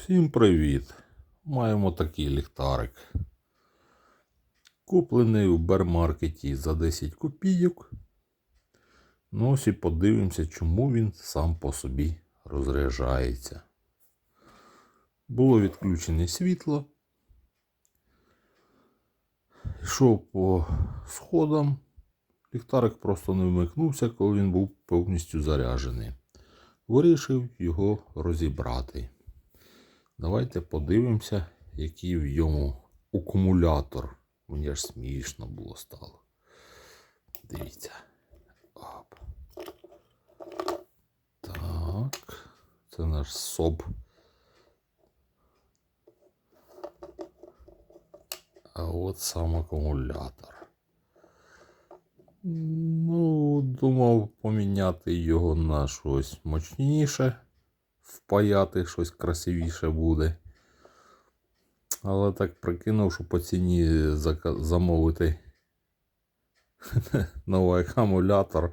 Всім привіт! Маємо такий ліхтарик. Куплений у бермаркеті за 10 копійок. Ну ось і подивимося, чому він сам по собі розряджається. Було відключене світло. Йшов по сходам. Ліхтарик просто не вмикнувся, коли він був повністю заряджений. Вирішив його розібрати. Давайте подивимося, який в йому акумулятор. Мені аж смішно було стало. Дивіться. Оп. Так. Це наш СОБ. А от сам акумулятор. Ну, думав поміняти його на щось мощніше, впаяти щось красивіше буде. Але так прикинув, що по ціні замовити новий акумулятор,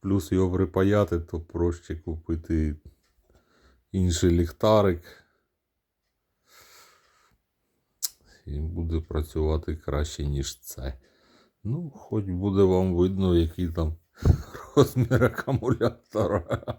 плюс його припаяти, то проще купити інший ліхтарик. І буде працювати краще, ніж це. Ну, хоч буде вам видно, який там розмір акумулятора.